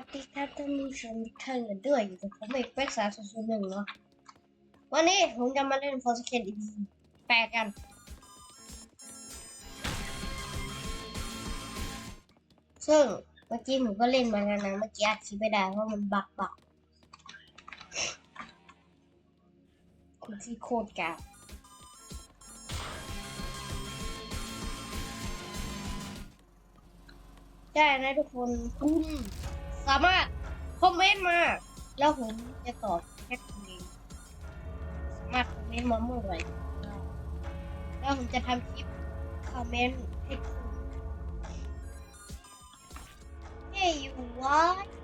วัสดีครับท่านผู้ชมท่านด้วยอยู่กับผมเอกเป็กสามศูนย์หนึ่งเนาะวันนี้ผมจะมาเล่นฟอร์สเคนอีกแปดกัน ซึ่งเมื่อกี้ผมก็เล่นมาแล้วนะเมื่อกี้อัดคลิปไม่ได้เพราะมันบักบักคุณที่โคตรกาได้นะทุกคนคุณ สามารถคอมเมนต์มา แล้วผมจะตอบแค่คุณเองสามารถคอมเมนต์มาเมื่อไหร่แล้วผมจะทำคลิปคอมเมนต์ให้คุณ Hey, you what?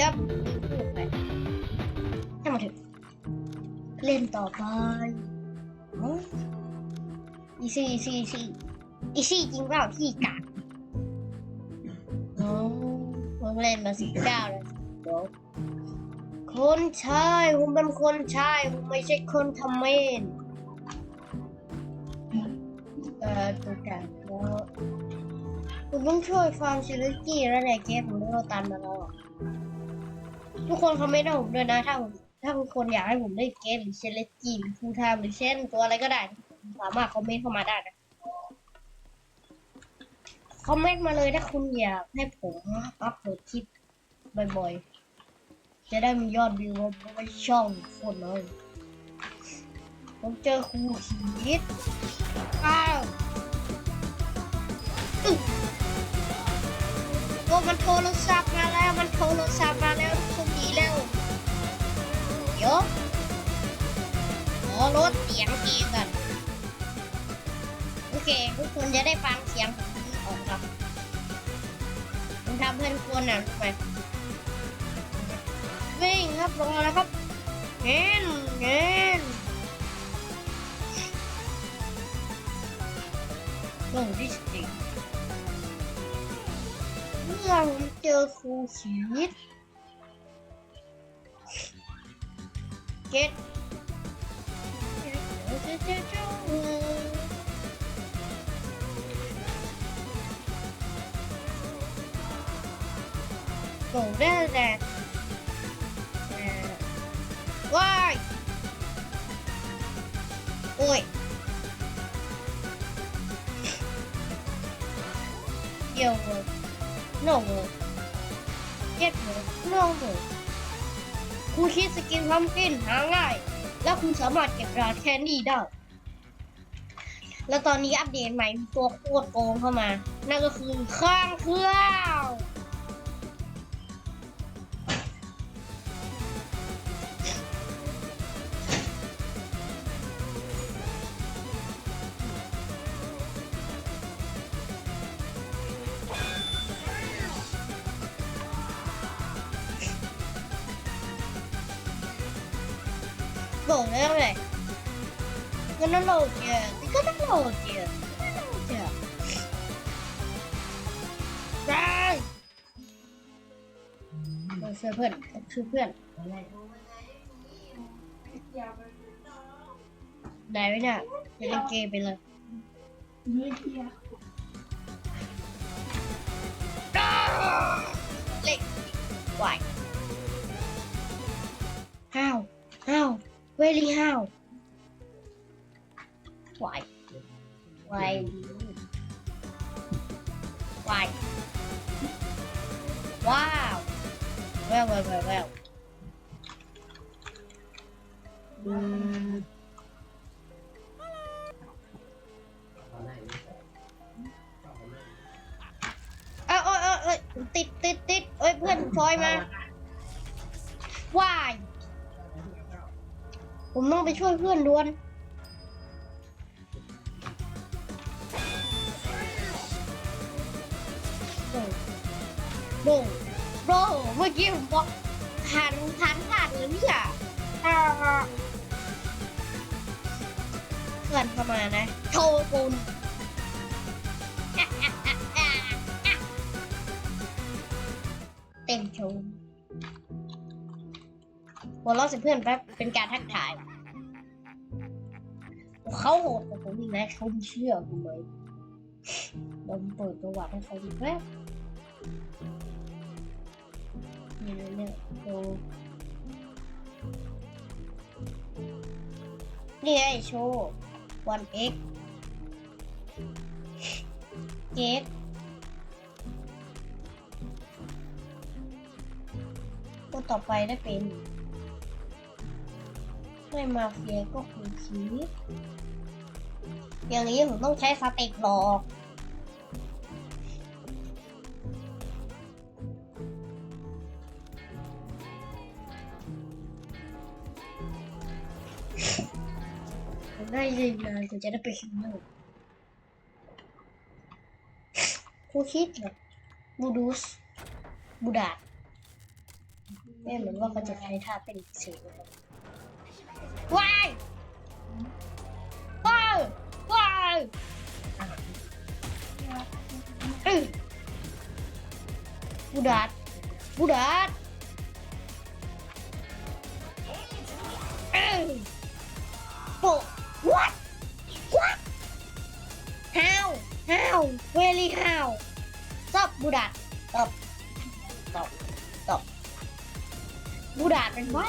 ยับลืมพูดไปให้มาถึงเล่นต่อไปอีซี่อีซี่อีซี่อีซี่จริงเปล่าพี่กะโอ้ผมเล่นมาสิบเก้าแล้วเดี๋ยวคนชายผมเป็นคนชายผมไม่ใช่คนทำเมนเอ่อตัวกันแล้วผมต้องช่วยฟาร์มซิลิกี้แล้วในเกมผมได้เราตันมาแล้วอะ ทุกคนคอมเมนต์ให้ผมด้วยนะถ้าผมถ้าทุกคนอยากให้ผมเล่นเกมหรือเช่นเล่นจีมฟูทามหรือเช่นตัวอะไรก็ได้ สามารถคอมเมนต์เข้ามาได้นะคอมเมนต์มาเลยถ้าคุณอยากให้ผมอัพโหลดคลิปบ่อยๆ จะได้มียอดวิวไว้ช่องคตรเลยผมเจอครูขีดอ้าวโอ้มันโทรศัพท์มาแล้ว มันโทรศัพท์มา ดี๋ยวขอลดเสียงเกมกัน โอเค ทุกคนจะได้ฟังเสียงผมออกครับผมทำเพื่อนทุกคนนะรู้ไหมวิ่งครับลงมาแล้วครับเงินเงินโอ้ดิสติเมื่อผมเจอครูชีวิต get โกได้แต่ว้ายโอ้ยเคูชีสกินพัมกินหาง่าย และคุณสามารถเก็บร้านแคนดี้ได้ แล้วตอนนี้อัปเดตใหม่มีตัวโคตรโกงเข้ามา นั่นก็คือข้างเครื่อง บอกแล้วเลยก็นั่นโหลดเยอะก็นั่นโหลดเยอะก็นั่นโหลดเยอะเราช่วยเพื่อนเจอเพื่อนได้ไหมเนี่ยเล่นเกมไปเลยเล่ไหวห้าวห้าว very ห้าว Why? Why? Why? Wow! Well, well, well, well. อืมเอ้ยเอ้ยเอ้ยเอ้ยติดติดติดเอ้ยเพื่อนซอยมา ผมต้องไปช่วยเพื่อนด่วน โบโบเมื่อกี้ผมบอกผ่านผ่านผ่านเลยพี่อะเพื่อนเข้ามานะโชว์กุลเต็มโชว์ หัวเราะสิเพื่อนแป๊บเป็นการทักทายเขาโหดกว่าผมอีกนะเขาเชื่อผมเลยผมเปิดประวัติให้เขาดูแป๊บนี่เนี่ยโชว์นี่ไงโชว์วันเอ็กเจ็ดตัวต่อไปได้เป็น ไม่มาเฟียก็คือชีวิตอย่างนี้ผมต้องใช้สเต็กหลอกผมได้ยินนานถึงจะได้ไปชิมโน่ผู้คิดแบบบูดูสบูดาไม่เหมือนว่าเขาจะใช้ท่าเป็นสีนะครับ ว้ายว้ายว้ายเอ้ยบูดาดบูดาดเอ้ยโปะ what what how how very how stop บูดาด stop stop stop บูดาดเป็นว่า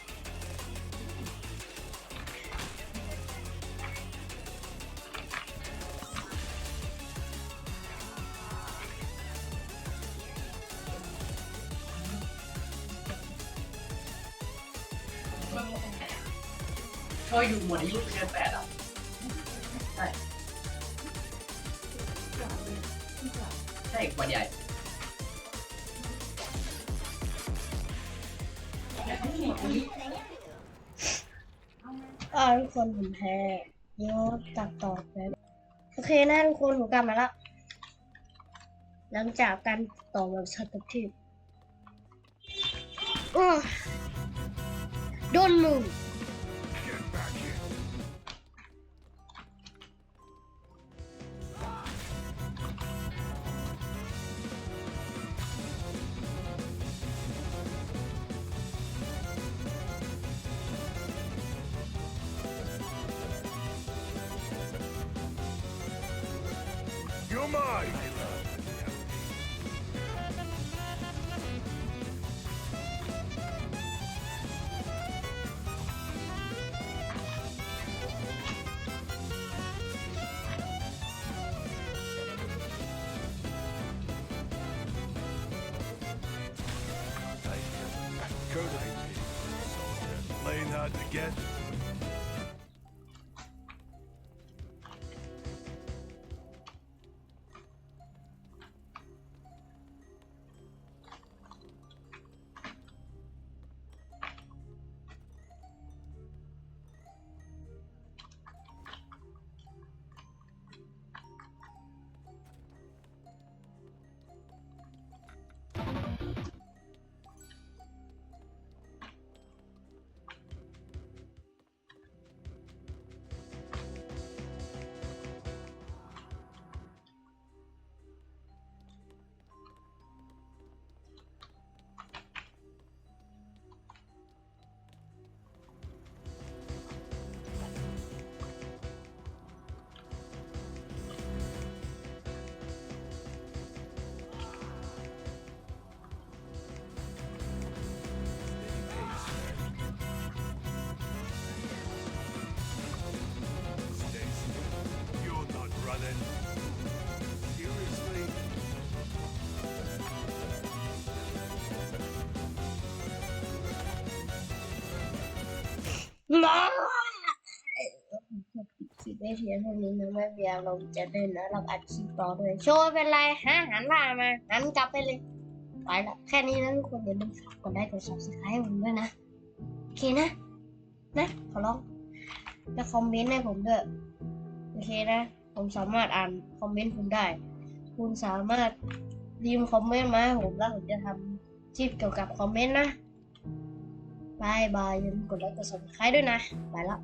ใหญ่ๆช่วยอยู่หมดอายุเกินแปดอะใช่ใช่ขวดใหญ่อ่าทุกคนผมแพ้เดี๋ยวตัดต่อไปโอเคนะทุกคนผมกลับมาแล้ว หลังจากการต่อแบบสัตว์ที่อ้อ You're mine! Curtis, play not again? คลิปไม่เพียงเท่านี้นะแม่เบียร์เราจะเดินนะเราอัดคลิปต่อด้วยโชว์เป็นไรฮะหันหน้ามาหันกลับไปเลยไปละแค่นี้นะทุกคนอย่าลืมฝากกดไลค์กด subscribe ให้ผมด้วยนะโอเคนะ นะขอร้องแล้วคอมเมนต์ให้ผมด้วยโอเคนะ ผมสามารถอ่านคอมเมนต์คุณได้ คุณสามารถรีมคอมเมนต์มาให้ผมแล้วผมจะทำคลิปเกี่ยวกับคอมเมนต์นะ บายบายอย่าลืมกดไลค์กดซับสไครต์ด้วยนะ ไปละ